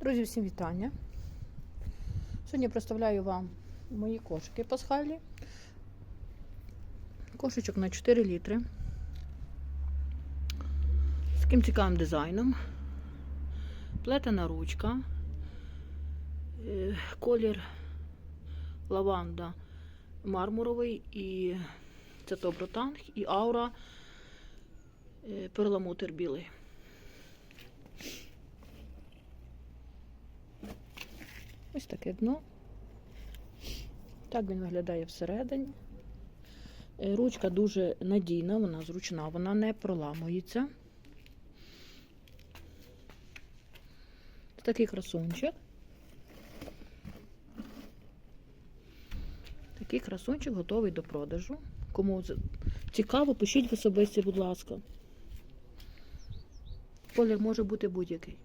Друзі, всім вітання. Сьогодні представляю вам мої кошики пасхальні. Кошечок на 4 літри. З таким цікавим дизайном. Плетена ручка. Е, Колір лаванда мармуровий і це тобротанг і аура е, перламутр білий. Ось таке дно. Так він виглядає всередині. Е, Ручка дуже надійна, вона зручна, вона не проламується. Такий красунчик. Такий красунчик готовий до продажу. Кому цікаво, пишіть в особисті, будь ласка. Колір може бути будь-який.